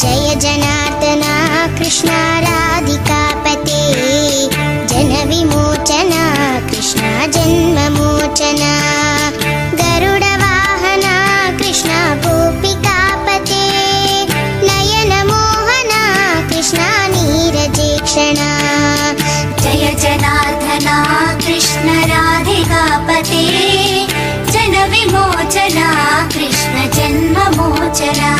जय जनार्दना कृष्णा राधिकापते। जनविमोचना कृष्णा जन्ममोचना गरुडवाहना कृष्णा गोपिकापते। नयनमोहना कृष्णा नीरजेक्षणा जय जनार्दना Krishna राधिकापते। जनविमोचना Krishna जन्ममोचना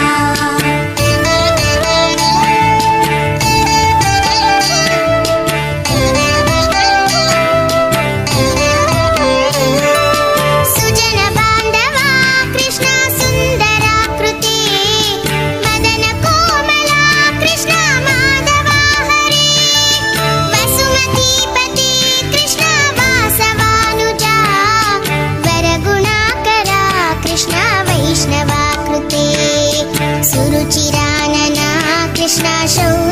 show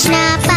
Snap.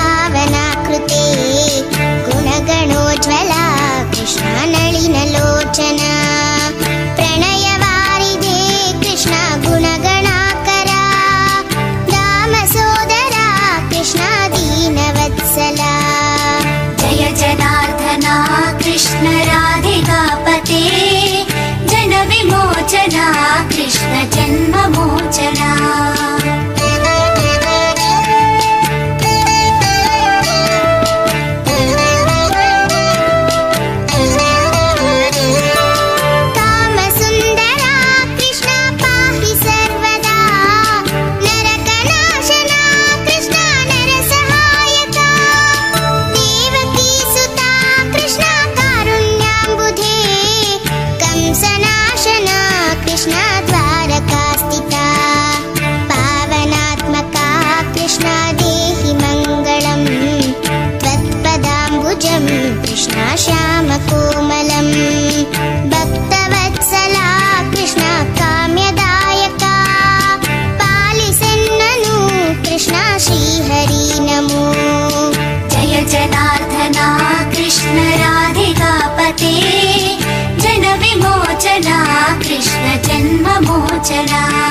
Krishna राधिकापते जन विमोचना कृष्ण जन्म मोचना